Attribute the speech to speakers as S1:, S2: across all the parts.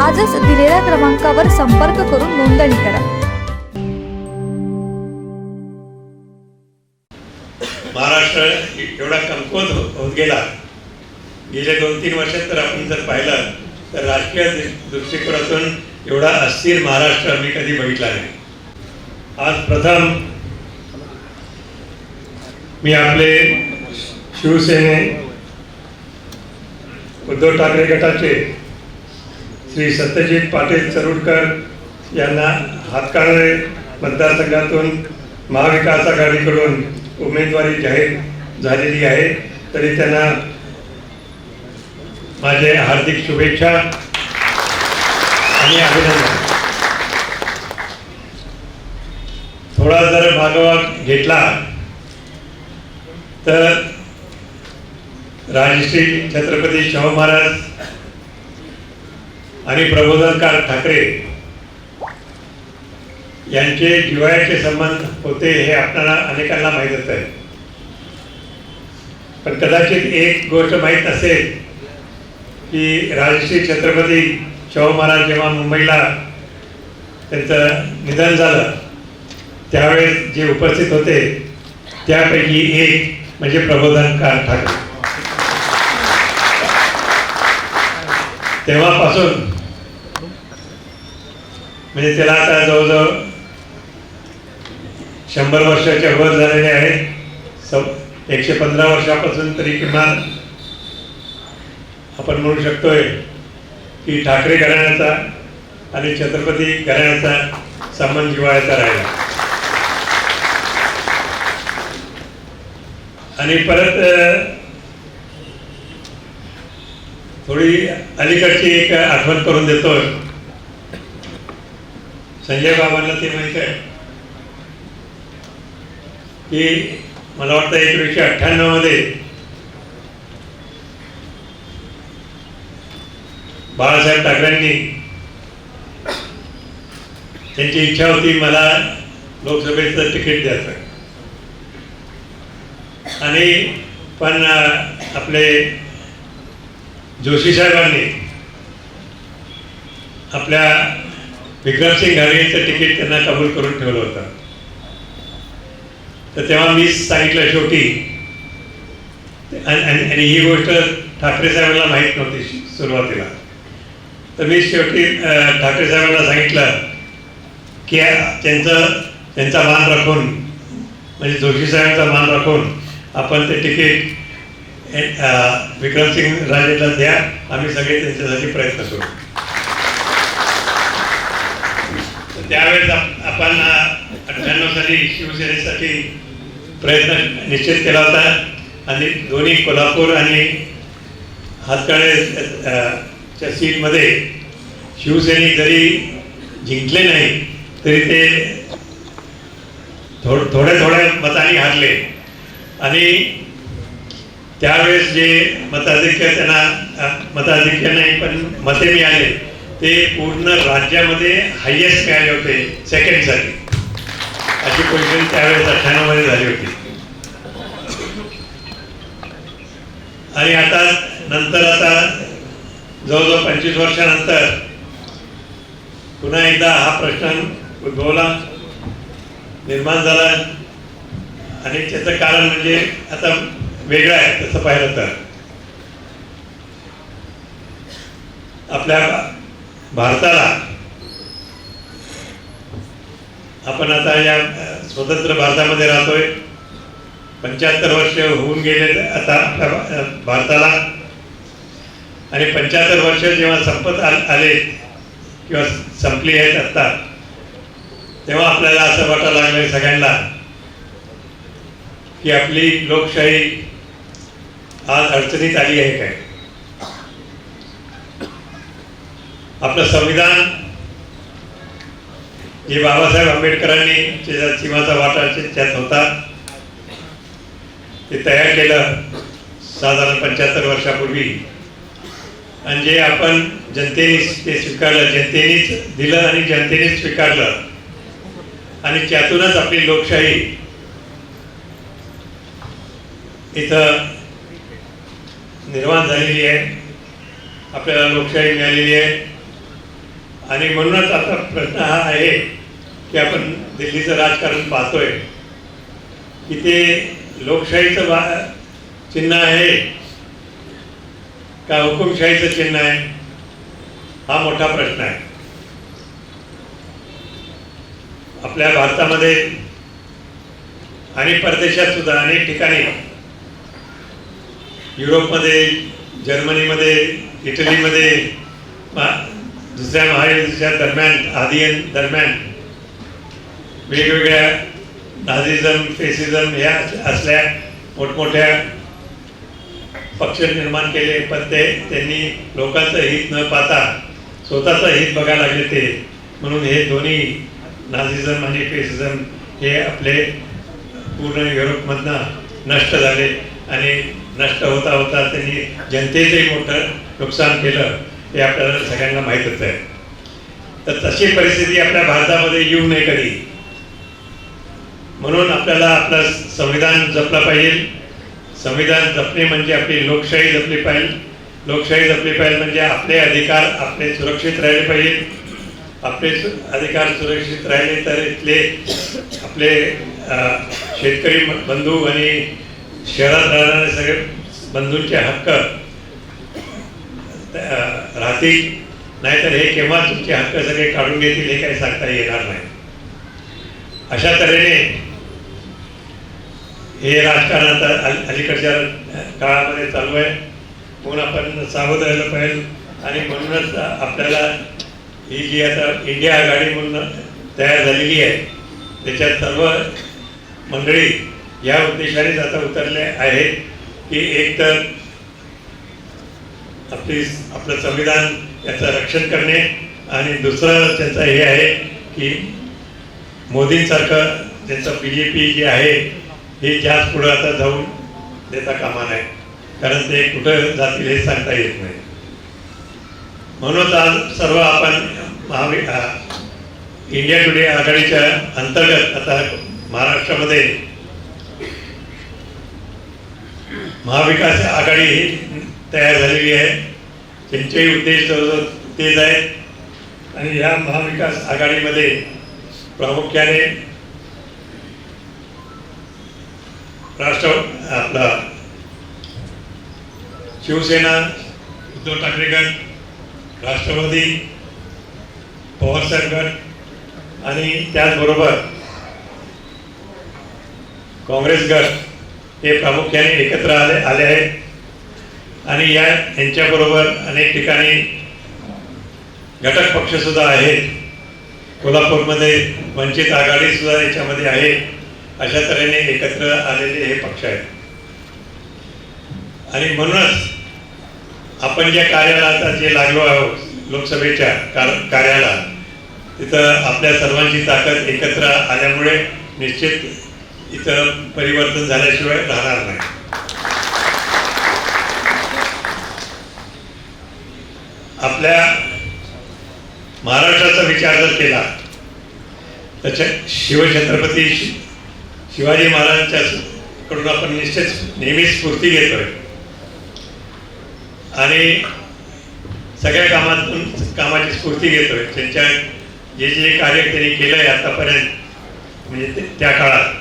S1: आजच दिलेल्या क्रमांकावर संपर्क करून नोंदणी करा.
S2: महाराष्ट्र एवढा कमकुवत हो-, होत गेला. गेल्या दोन तीन वर्षात तर आपण जर पाहिलं तर राजकीय दृष्टिकोनातून एवढा अस्थिर महाराष्ट्र मी कधी बघितला नाही. आज प्रथम मी आपले शिवसेने उद्धव ठाकरे गटाचे श्री सत्यजित पाटील चरुडकर यांना हातकाळे मतदारसंघातून महाविकास आघाडीकडून उमेदवारी जाहीर झालेली आहे. तरी त्यांना माझे हार्दिक शुभेच्छा आणि अभिनंदन. थोडा जर मागोवा घेतला तर राजश्री छत्रपती शाहू महाराज आणि प्रबोधनकार ठाकरे यांचे जिवाळ्याचे संबंध होते हे आपल्याला अनेकांना माहीतच आहे. पण कदाचित एक गोष्ट माहीत नसेल की राजश्री छत्रपती शाहू महाराज जेव्हा मुंबईला त्यांचं निधन झालं त्यावेळेस जे उपस्थित होते त्यापैकी एक म्हणजे प्रबोधनकार ठाकरे. तेव्हापासून म्हणजे त्याला आता जवळजवळ शंभर वर्षाच्या वर झालेले आहेत स एकशे पंधरा वर्षापासून तरी किमान आपण म्हणू शकतोय की ठाकरे घराण्याचा आणि छत्रपती घराण्याचा संबंध जिवाळ्याचा राहिला. आणि परत थोडी अलीकडची एक आठवण करून देतोय. संजय बाबांना ते माहीत आहे. की मला वाटतं एकोणीसशे अठ्ठ्याण्णवमध्ये बाळासाहेब ठाकरेंनी त्यांची इच्छा होती मला लोकसभेचं तिकीट द्यायचं. आणि पण आपले जोशी साहेबांनी आपल्या विक्रमसिंग घाडगेचं तिकीट त्यांना कबूल करून ठेवलं होतं. तर तेव्हा मी सांगितलं शेवटी आणि ही गोष्ट ठाकरे साहेबांना माहीत नव्हती सुरुवातीला. तर मी शेवटी ठाकरे साहेबांना सांगितलं की त्यांचं त्यांचा मान राखून म्हणजे जोशी साहेबांचा मान राखून आपण ते तिकीट विक्रमसिंग राजेला द्या आम्ही सगळे त्यांच्यासाठी प्रयत्न करू तर त्यावेळेस आप- आपण अठ्ठ्याण्णव शिवसेनेसाठी प्रयत्न निश्चित केला होता. आणि दोन्ही कोल्हापूर आणि हातकाळे च्या सीटमध्ये शिवसैनिक जरी जिंकले नाही तरी ते थोड थोड्या थोड्या मतांनी हारले. आणि त्यावेळेस जे मताधिक्य त्यांना मताधिक्य नाही पण मते मिळाले ते पूर्ण राज्यामध्ये हायेस्ट मिळाले होते सेकंडसाठी अशी पोझिशन त्यावेळेस अठ्ठ्याण्णवमध्ये झाली होती. आणि आता नंतर आता जवळजवळ पंचवीस वर्षानंतर पुन्हा एकदा हा प्रश्न उद्भवला निर्माण झाला. आणि त्याचं कारण म्हणजे आता वेगळं आहे तसं पाहिलं तर. आपल्या भारताला आपण आता या स्वतंत्र भारतामध्ये राहतोय. पंच्याहत्तर वर्ष होऊन गेले आता भारताला. आणि पंच्याहत्तर वर्ष जेव्हा संपत आले किंवा संपली आहेत आत्ता तेव्हा आपल्याला असं वाटायला लागलं सगळ्यांना की आपली लोकशाही आज अडचणीत आली आहे काय? आपलं संविधान जे बाबासाहेब आंबेडकरांनी त्याचा सीमाचा वाटा त्यात होता ते तयार केलं साधारण पंच्याहत्तर वर्षापूर्वी. आणि जे आपण जनतेनेच ते स्वीकारलं जनतेनेच दिलं आणि जनतेनेच स्वीकारलं. आणि त्यातूनच आपली लोकशाही इथं निर्माण झालेली आहे आपल्याला लोकशाही मिळालेली आहे. आणि म्हणूनच आता प्रश्न हा आहे की आपण दिल्लीचं राजकारण पाहतोय तिथे लोकशाहीचं वा चिन्ह आहे. का हुकुमशाहीचं चिन्ह आहे? हा मोठा प्रश्न आहे. आपल्या भारतामध्ये आणि परदेशात सुद्धा अनेक ठिकाणी युरोपमध्ये जर्मनीमध्ये इटलीमध्ये दुसऱ्या महायुद्धाच्या दरम्यान आधी दरम्यान वेगवेगळ्या नाझिझम फेसिझम ह्या असल्या मोठमोठ्या पक्ष निर्माण केले पण ते त्यांनी लोकांचं हित न पाहता स्वतःचं हित बघायला लागले ते. म्हणून हे दोन्ही नाझिझम आणि फेसिझम हे आपले पूर्ण युरोपमधनं नष्ट झाले आणि नष्ट होता होता त्यांनी जनतेचंही मोठं नुकसान केलं हे आपल्याला सगळ्यांना माहीतच आहे. तर तशी परिस्थिती आपल्या भारतामध्ये येऊ नये कधी? म्हणून आपल्याला आपलं संविधान जपलं पाहिजे. संविधान जपणे म्हणजे आपली लोकशाही जपली पाहिजे. लोकशाही जपली पाहिजे म्हणजे आपले अधिकार आपले सुरक्षित राहिले पाहिजे. आपले सु- अधिकार सुरक्षित राहिले तर इथले आपले शेतकरी बंधू आणि शहरात राहणारे सगळे बंधूंचे हक्क राहतील. नाहीतर हे केव्हा तुमचे हक्क सगळे काढून घेतील हे काही सांगता येणार नाही. अशा तऱ्हेने हे राजकारण आता अलीकडच्या काळामध्ये चालू आहे. म्हणून आपण सावध राहिलं पाहिजे. आणि म्हणूनच आपल्याला ही जी आता इंडिया आघाडी म्हणून तयार झालेली आहे त्याच्यात सर्व मंडळी या उद्देशानेच आता उतरले आहेत की एक तर आपली आपलं संविधान याचं रक्षण करणे आणि दुसरं त्यांचं हे आहे की मोदींसारखं त्यांचं बी जे पी जे आहे हे जास्त पुढं आता जाऊन देता कामा नाही. कारण ते कुठं जातील हे सांगता येत नाही. म्हणून आज सर्व आपण महावि इंडिया टुडे आघाडीच्या अंतर्गत आता महाराष्ट्रामध्ये महाविकास आघाडी ही तयार झालेली आहे. त्यांचेही उद्देश जवळजवळ तेच आहेत. आणि या महाविकास आघाडीमध्ये प्रामुख्याने राष्ट्र आपला शिवसेना उद्धव ठाकरे गट राष्ट्रवादी पवारसाहेब गट आणि त्याचबरोबर काँग्रेस गट हे प्रामुख्याने एकत्र आले आले आहेत. आणि या यांच्याबरोबर अनेक ठिकाणी घटक पक्ष सुद्धा आहेत. कोल्हापूरमध्ये वंचित आघाडी सुद्धा याच्यामध्ये आहे. अशा तऱ्हेने एकत्र आलेले हे पक्ष आहेत. आणि म्हणूनच आपण ज्या कार्याला आता जे लागलो आहोत लोकसभेच्या कार- कार्याला तिथं आपल्या सर्वांची ताकद एकत्र आल्यामुळे निश्चित इथं परिवर्तन झाल्याशिवाय राहणार नाही. आपल्या महाराष्ट्राचा विचार जर केला तर शिवछत्रपती शिवाजी महाराजांच्या कडून आपण निश्चित नेहमीच स्फूर्ती घेतोय. आणि सगळ्या कामातून कामाची स्फूर्ती घेतोय. त्यांच्या जे जे कार्य त्यांनी केलं आहे आतापर्यंत म्हणजे त्या काळात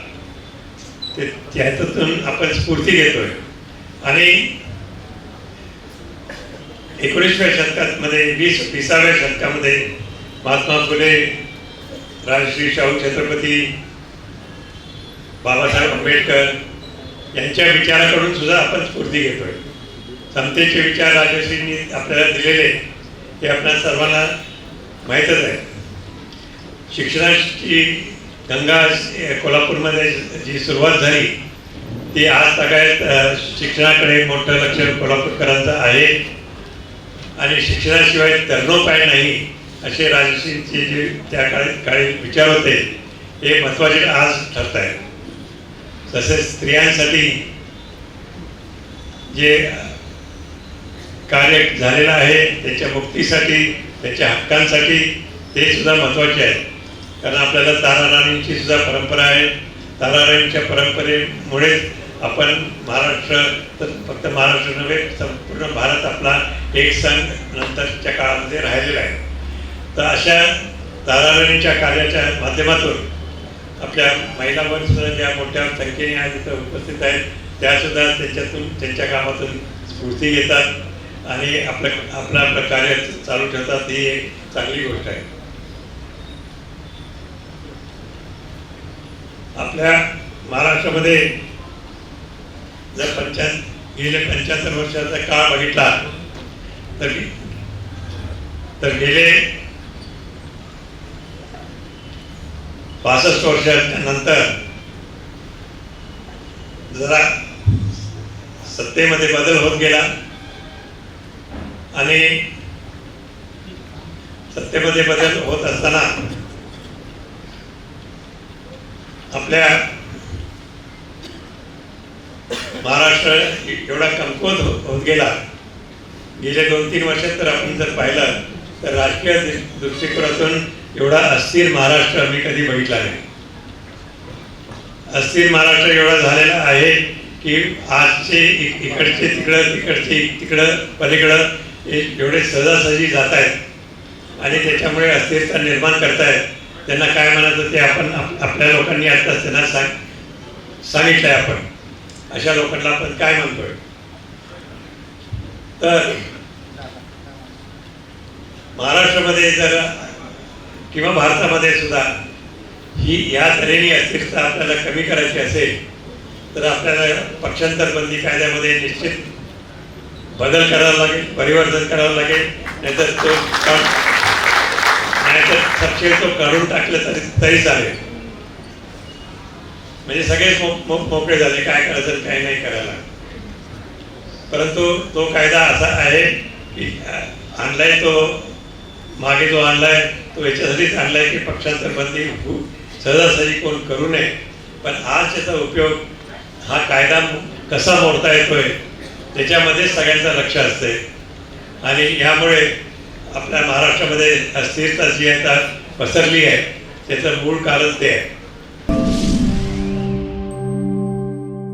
S2: ते त्यातून आपण स्फूर्ती घेतोय. आणि एकोणीसव्या शतकात मध्ये वीस विसाव्या शतकामध्ये महात्मा फुले राजश्री शाहू छत्रपती बाबासाहेब आंबेडकर यांच्या विचाराकडून सुद्धा आपण स्फूर्ती घेतोय. समतेचे विचार राजश्रींनी आपल्याला दिलेले हे आपल्या सर्वांना माहीतच आहे. शिक्षणाची गंगा कोल्हापूरमध्ये जी सुरुवात झाली ती आज सगळ्यात शिक्षणाकडे मोठं लक्ष कोल्हापूरकरांचं आहे. आणि शिक्षणाशिवाय तरणोपाय नाही असे राजर्षींचे जे त्या काळी काळी विचार होते हे महत्त्वाचे आज ठरत आहेत. तसेच स्त्रियांसाठी जे कार्य झालेलं आहे त्याच्या मुक्तीसाठी त्याच्या हक्कांसाठी ते सुद्धा महत्त्वाचे आहे. कारण आपल्याला ताराराणींची सुद्धा परंपरा आहे. ताराराणींच्या परंपरेमुळेच आपण महाराष्ट्र तर फक्त महाराष्ट्र नव्हे संपूर्ण भारत आपला एक सण नंतरच्या काळामध्ये राहिलेला आहे. तर अशा ताराराणींच्या कार्याच्या माध्यमातून आपल्या महिलांवर सुद्धा ज्या मोठ्या संख्येने आज इथं उपस्थित आहेत त्यासुद्धा त्यांच्यातून त्यांच्या कामातून स्फूर्ती घेतात आणि आपलं आपलं आपलं कार्य चालू ठेवतात ही एक चांगली गोष्ट आहे. आपल्या महाराष्ट्रामध्ये जर पंचा गेले पंच्याहत्तर वर्षाचा काळ बघितला तर तर गेले पासष्ट वर्षानंतर जरा सत्तेमध्ये बदल होत गेला आणि सत्तेमध्ये बदल होत असताना आपल्या महाराष्ट्र एवढा कमकुवत हो-, होत गेला. गेल्या दोन तीन वर्षात तर आपण जर पाहिलं तर राजकीय दृ- दृष्टिकोनातून एवढा अस्थिर महाराष्ट्र मी कधी बघितला नाही. अस्थिर महाराष्ट्र एवढा झालेला आहे की आजचे इकडचे तिकडं तिकडचे तिकडं पलीकडं हे एवढे सहजासहजी जात आहेत आणि त्याच्यामुळे अस्थिरता निर्माण करतायत. त्यांना काय म्हणायचं ते आपण आपल्या लोकांनी आत्ताच त्यांना सांग सांगितलंय आपण. अशा लोकांना आपण काय म्हणतोय? तर महाराष्ट्रामध्ये जर किंवा भारतामध्ये सुद्धा ही या तऱ्हेने अस्थिरता आपल्याला कमी करायची असेल तर आपल्याला पक्षांतर बंदी कायद्यामध्ये निश्चित बदल करावा लागेल परिवर्तन करावं लागेल. नाहीतर तो नाहीतर सपशेल तो काढून टाकलं तरी तरी चालेल. म्हणजे सगळेच मो- मोकळे झाले काय करायचं काय नाही करायला. परंतु तो कायदा असा आहे की आणलाय तो मागे जो आणलाय तो याच्यासाठीच आणलाय की पक्षांतर बंदी सहजासहजी कोण करू नये. पण आज त्याचा उपयोग हा कायदा कसा मोडता येतोय त्याच्यामध्ये सगळ्यांचं लक्ष असते आणि यामुळे आपल्या महाराष्ट्रामध्ये अस्थिरता जी आहे आता पसरली आहे त्याचं मूळ कारण ते आहे.